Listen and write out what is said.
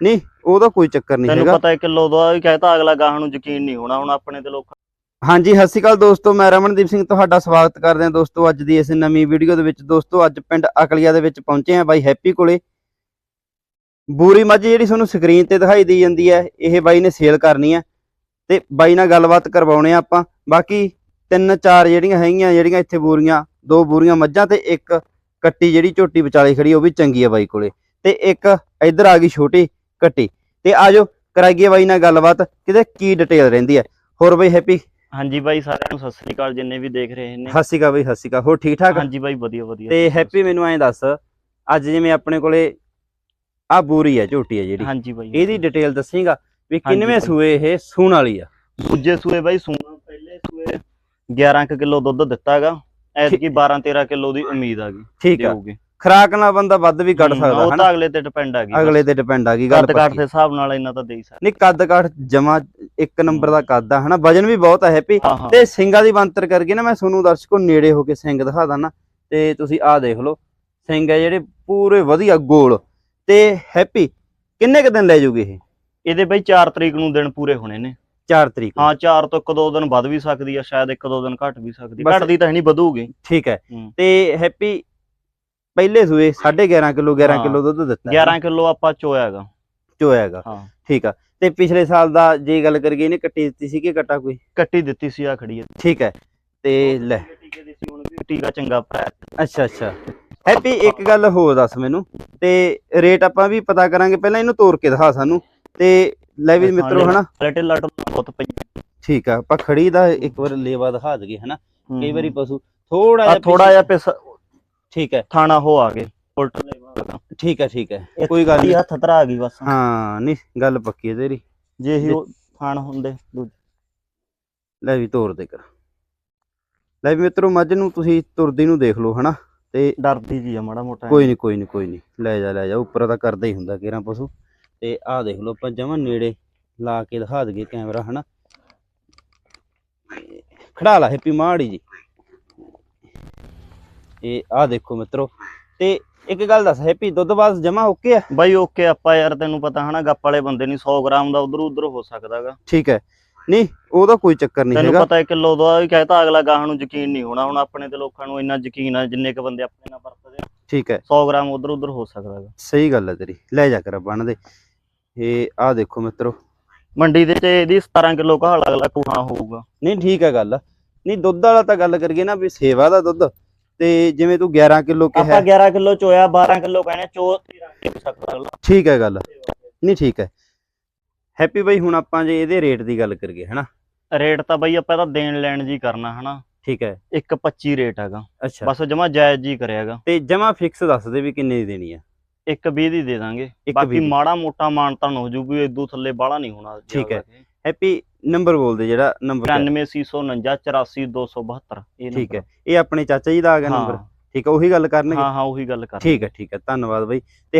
ਨਹੀਂ ਉਹਦਾ ਕੋਈ ਚੱਕਰ ਨਹੀਂ ਤੈਨੂੰ ਹੈਗਾ। ਪਤਾ ਹੈ ਕਿਲੋ ਦਾ ਵੀ ਕਹਤਾ ਅਗਲਾ ਗਾਹਾਂ ਨੂੰ ਯਕੀਨ ਨਹੀਂ ਹੋਣਾ ਹੁਣ ਆਪਣੇ ਤੇ ਲੋਕ ਹਾਂਜੀ ਸਤਿ ਸ਼੍ਰੀ ਅਕਾਲ ਦੋਸਤੋ ਮੈਂ ਰਮਨਦੀਪ ਸਿੰਘ ਤੁਹਾਡਾ ਸਵਾਗਤ ਕਰਦੇ ਹਾਂ ਦੋਸਤੋ ਅੱਜ ਦੀ ਇਸ ਨਵੀਂ ਵੀਡੀਓ ਦੇ ਵਿੱਚ। ਦੋਸਤੋ ਅੱਜ ਪਿੰਡ ਅਕਲੀਆ ਦੇ ਵਿੱਚ ਪਹੁੰਚੇ ਹਾਂ ਬਾਈ ਹੈਪੀ ਕੋਲੇ। ਬੂਰੀ ਮੱਝ ਜਿਹੜੀ ਤੁਹਾਨੂੰ ਸਕਰੀਨ ਤੇ ਦਿਖਾਈ ਦੀ ਜਾਂਦੀ ਹੈ ਇਹ ਬਾਈ ਨੇ ਸੇਲ ਕਰਨੀ ਹੈ। ਤੇ ਬਾਈ ਨਾਲ ਗੱਲਬਾਤ ਕਰਵਾਉਣੇ ਆ ਆਪਾਂ। ਬਾਕੀ ਤਿੰਨ ਚਾਰ ਜਿਹੜੀਆਂ ਹੈਗੀਆਂ ਜਿਹੜੀਆਂ ਇੱਥੇ ਬੂਰੀਆਂ ਦੋ ਬੂਰੀਆਂ ਮੱਝਾਂ ਤੇ ਇੱਕ ਕੱਟੀ ਜਿਹੜੀ ਝੋਟੀ ਵਿਚਾਲੇ ਖੜੀ ਉਹ ਵੀ ਚੰਗੀ ਹੈ ਬਾਈ ਕੋਲੇ। ਤੇ ਇੱਕ ਇੱਧਰ ਆ ਗਈ ਛੋਟੀ ਕੱਟੀ ਤੇ ਆਜੋ ਕਰਾਈਏ ਬਾਈ ਨਾਲ ਗੱਲਬਾਤ ਕਿਤੇ ਕੀ ਡਿਟੇਲ ਰਹਿੰਦੀ ਹੈ। ਹੋਰ ਬਾਈ ਹੈਪੀ ਹਾਂਜੀ ਬਾਈ ਸਾਰਿਆਂ ਨੂੰ ਸਤਿ ਸ੍ਰੀ ਅਕਾਲ ਜਿੰਨੇ ਵੀ ਦੇਖ ਰਹੇ ਨੇ। ਸਤਿ ਸ਼੍ਰੀ ਅਕਾਲ ਬਈ ਸਤਿ ਸ਼੍ਰੀ ਅਕਾਲ। ਹੋਰ ਠੀਕ ਠਾਕ? ਹਾਂਜੀ ਬਾਈ ਵਧੀਆ ਵਧੀਆ। ਤੇ ਹੈਪੀ ਮੈਨੂੰ ਐਂ ਦੱਸ ਅੱਜ ਜਿਵੇਂ ਆਪਣੇ ਕੋਲੇ ਆ ਬੂਰੀ ਹੈ ਝੋਟੀ ਹੈ। ਜਿਹੜੀ। ਹਾਂਜੀ ਬਾਈ ਇਹਦੀ ਡਿਟੇਲ ਦੱਸੇਗਾ ਵੀ ਕਿੰਨਵੇਂ। ਸੂਏ ਇਹ ਸੂਣ ਵਾਲੀ ਆ। ਦੂਜੇ ਸੂਏ ਬਾਈ ਸੂਣਾ ਪਹਿਲੇ ਸੂਏ 11 ਕਿਲੋ ਦੁੱਧ ਦਿੱਤਾ ਹੈਗਾ ਐਤਕੀ 12 13 ਕਿਲੋ ਦੀ ਉਮੀਦ ਆ ਗਈ। ਠੀਕ ਆ। ਦੇਊਗੀ। ਖਰਾਕ ਨਾਲ ਬੰਦਾ ਵੱਧ ਵੀ ਕੱਢ ਸਕਦਾ ਉਹ ਤਾਂ ਅਗਲੇ ਤੇ ਡਿਪੈਂਡ ਆ ਗਈ ਅਗਲੇ ਤੇ ਡਿਪੈਂਡ ਆ ਗਈ ਗੱਲ ਕੱਦ ਕਾਠ ਦੇ ਹਿਸਾਬ ਨਾਲ ਇਹਨਾਂ ਤਾਂ ਦੇ ਹੀ ਸਕਦੇ। ਨਹੀਂ ਕੱਦ ਕਾਠ ਜਮਾ ਇੱਕ ਨੰਬਰ ਦਾ ਕੱਦ ਆ ਹਨਾ? ਵਜਨ ਵੀ ਬਹੁਤ ਆ ਹੈਪੀ ਤੇ ਸਿੰਗਾਂ ਦੀ ਬੰਤਰ ਕਰਕੇ ਨਾ ਮੈਂ ਤੁਹਾਨੂੰ ਦਰਸ਼ਕੋ ਨੇੜੇ ਹੋ ਕੇ ਸਿੰਘ ਦਿਖਾ ਦਾਂ ਤੇ ਤੁਸੀਂ ਆਹ ਦੇਖ ਲਓ ਸਿੰਘ ਹੈ ਜਿਹੜੇ ਪੂਰੇ ਵਧੀਆ ਗੋਲ। ਤੇ ਹੈਪੀ ਕਿੰਨੇ ਕ ਦਿਨ ਲੈ ਜੂਗੇ ਇਹ? ਇਹਦੇ ਬਾਈ 4 ਤਰੀਕ ਨੂੰ ਦਿਨ ਪੂਰੇ ਹੋਣੇ ਨੇ। 4 ਤਰੀਕ। ਹਾਂ 4 ਤੋਂ 1-2 ਦਿਨ ਵੱਧ ਵੀ ਸਕਦੀ ਆ ਸ਼ਾਇਦ 1-2 ਦਿਨ ਘਟ ਵੀ ਸਕਦੀ ਘਟਦੀ ਤਾਂ ਨਹੀਂ ਵਧੂਗੀ। ਠੀਕ ਹੂੰ। ਤੇ ਹੈਪੀ ਪਹਿਲੇ ਸੂਏ 11.5 ਕਿਲੋ 11 ਹਾਂ। ਕਿਲੋ ਦੁੱਧ ਦਿੱਤਾ 11 ਕਿਲੋ ਆਪਾਂ ਚੋਇਆ ਹੈਗਾ। ਚੋਇਆ ਹੈਗਾ ਹਾਂ। ਠੀਕ ਆ। ਤੇ ਪਿਛਲੇ ਸਾਲ ਦਾ ਜੇ ਗੱਲ ਕਰੀਏ ਇਹਨੇ ਕੱਟੀ ਦਿੱਤੀ ਸੀ ਕਿ ਕੱਟਾ ਕੋਈ? ਕੱਟੀ ਦਿੱਤੀ ਸੀ ਆ ਖੜੀ ਹੈ ਠੀਕ ਹੈ। ਤੇ ਲੈ। ਟੀਕੇ ਦੀ ਸੀ ਹੁਣ ਵੀ ਟੀਕਾ ਚੰਗਾ ਪਾਇਆ ਅੱਛਾ ਅੱਛਾ। ਹੈਪੀ ਇੱਕ ਗੱਲ ਹੋਰ ਦੱਸ ਮੈਨੂੰ। ਤੇ ਰੇਟ ਆਪਾਂ ਵੀ ਪਤਾ ਕਰਾਂਗੇ। ਪਹਿਲਾਂ ਇਹਨੂੰ ਤੋੜ ਕੇ ਦਿਖਾ ਸਾਨੂੰ। ਤੇ ਲੈ ਵੀ ਮਿੱਤਰੋ ਹਨਾ। ਲਟੇ ਲਟ ਬਹੁਤ ਪਈ ਠੀਕ ਆ। ਆਪਾਂ ਖੜੀ ਦਾ ਇੱਕ ਵਾਰ ਲੇਵਾ ਦਿਖਾ ਦਈਏ ਹਨਾ। ਕਈ ਵਾਰੀ ਪਸ਼ੂ ਥੋੜਾ ਜਿਹਾ ਥੋੜਾ ਜਿਹਾ ਪਿਸ ਠੀਕ ਹੈ ਥਾਣਾ ਹੋ ਆ ਗਏ। ਉਲਟ ਲੈਵਾ ਠੀਕ ਹੈ ਠੀਕ ਹੈ। ਕੋਈ ਗੱਲ ਨਹੀਂ। ਹੱਥ ਧਰਾ ਗਈ ਬਸ। ਹਾਂ ਨਹੀਂ ਗੱਲ ਪੱਕੀ ਹੈ ਤੇਰੀ। ਜੇ ਹੀ ਉਹ ਥਾਣ ਹੁੰਦੇ ਦੂਜੇ। ਲੈ ਵੀ ਤੋੜ ਦੇ ਕਰ। ਲੈ ਵੀ ਮਿੱਤਰੋ ਮੱਝ ਨੂੰ ਤੁਸੀਂ ਤੁਰਦੀ ਨੂੰ ਦੇਖ ਲਓ ਹਨਾ? ਤੇ ਡਰਦੀ ਜੀ ਆ ਮਾੜਾ ਮੋਟਾ। ਕੋਈ ਨਹੀਂ ਕੋਈ ਨਹੀਂ ਕੋਈ ਨਹੀਂ। ਲੈ ਜਾ ਲੈ ਜਾ। ਉੱਪਰ ਤਾਂ ਕਰਦਾ ਹੀ ਹੁੰਦਾ ਕੇਰਾਂ ਪਸ਼ੂ। ਤੇ ਆਹ ਦੇਖ ਲਓ ਆਪਾਂ ਜਮਾਂ ਨੇੜੇ ਲਾ ਕੇ ਦਿਖਾ ਦਈਏ ਕੈਮਰਾ ਹਨਾ? ਖੜਾ ਲਾ ਹੈਪੀ ਮਾੜੀ ਜੀ। ਇਹ ਆਹ ਦੇਖੋ ਮਿੱਤਰੋ ਤੇ ਇੱਕ ਗੱਲ ਦੱਸ ਹੈਪੀ ਦੁੱਧ ਬਾਅਦ ਜਮਾ ਓਕੇ ਆ? ਬਾਈ ਓਕੇ ਆਪਾਂ ਯਾਰ ਤੈਨੂੰ ਪਤਾ ਹਨਾ ਗੱਪ ਵਾਲੇ ਬੰਦੇ ਨਹੀਂ 100 ਗ੍ਰਾਮ ਦਾ ਉਧਰ ਉਧਰ ਹੋ ਸਕਦਾਗਾ। ਠੀਕ ਹੈ। ਨਹੀਂ ਉਹਦਾ ਕੋਈ ਚੱਕਰ ਨਹੀਂ ਤੈਨੂੰ ਹੈਗਾ। ਪਤਾ ਹੈ ਕਿਲੋ ਦਾ ਵੀ ਕਹਤਾ ਅਗਲਾ ਗਾਹਾਂ ਨੂੰ ਯਕੀਨ ਨਹੀਂ ਹੋਣਾ ਹੁਣ ਆਪਣੇ ਤੇ ਲੋਕਾਂ ਨੂੰ ਇੰਨਾ ਯਕੀਨ ਆ ਜਿੰਨੇ ਕ ਬੰਦੇ ਆਪਣੇ ਨਾਲ ਵਰਤਦੇ ਠੀਕ ਹੈ। 100 ਗ੍ਰਾਮ ਉਧਰ ਉਧਰ ਹੋ ਸਕਦਾਗਾ। ਸਹੀ ਗੱਲ ਹੈ ਤੇਰੀ ਲੈ ਜਾ ਕਰ ਬੰਨ ਦੇ। ਇਹ ਆਹ ਦੇਖੋ ਮਿੱਤਰੋ। ਮੰਡੀ ਦੇ ਚ ਇਹਦੀ 17 ਕਿਲੋ ਘਾਲ ਅਗਲਾ ਟੂਣਾ ਹੋਊਗਾ। ਨਹੀਂ ਠੀਕ ਹੈ ਗੱਲ ਨਹੀਂ ਦੁੱਧ ਵਾਲਾ ਤਾਂ ਗੱਲ ਕਰੀਏ ਨਾ ਵੀ ਸੇਵਾ ਦਾ ਦੁੱਧ। ਤੇ ਜਿਵੇਂ ਤੂੰ 11 ਕਿਲੋ ਕਿਹਾ ਆਪਾਂ 11 ਕਿਲੋ ਚੋਇਆ 12 ਕਿਲੋ ਕਹਿੰਦੇ ਚੋ 13 ਕਿਲੋ ਸਕਦਾ ਅਗਲਾ ਠੀਕ ਹੈ ਗੱਲ। ਨਹੀਂ ਠੀਕ ਹੈ। ਹੈਪੀ ਬਾਈ ਹੁਣ ਆਪਾਂ ਜੇ ਇਹਦੇ ਰੇਟ ਦੀ ਗੱਲ ਕਰੀਏ ਹਨਾ? ਰੇਟ ਤਾਂ ਬਈ ਆਪਾਂ ਤਾਂ ਦੇਣ ਲੈਣ ਜੀ ਕਰਨਾ ਹਨਾ? ਠੀਕ ਹੈ। 1.25 ਰੇਟ ਹੈਗਾ। ਅੱਛਾ। ਬਸ ਜਮਾ ਜਾਇਜ਼ ਜੀ ਕਰਿਆਗਾ ਤੇ ਜਮਾ ਫਿਕਸ ਦੱਸ ਦੇ ਵੀ ਕਿੰਨੇ ਦੀ ਦੇਣੀ ਆ। 1.20 ਦੀ ਦੇ ਦਾਂਗੇ। ਬਾਕੀ। ਮਾੜਾ ਮੋਟਾ ਮਾਨਤਾਨ ਹੋ ਜੂਗੀ ਇਦੋਂ ਥੱਲੇ ਬਾਹਲਾ ਨਹੀਂ ਹੋਣਾ ਠੀਕ ਹੈ। ਹੈਪੀ ਨੰਬਰ ਬੋਲ ਦੇ ਜਿਹੜਾ ਨੰਬਰ 99649 84272 ਇਹ ਠੀਕ ਹੈ। ਇਹ ਆਪਣੇ ਚਾਚਾ ਜੀ ਦਾ ਆ ਗਿਆ ਨੰਬਰ ਠੀਕ ਹੈ ਉਹੀ ਗੱਲ ਕਰਨਗੇ। ਹਾਂ ਹਾਂ ਉਹੀ ਗੱਲ ਕਰ ਠੀਕ ਹੈ ਠੀਕ ਹੈ। ਧੰਨਵਾਦ ਬਾਈ। ਤੇ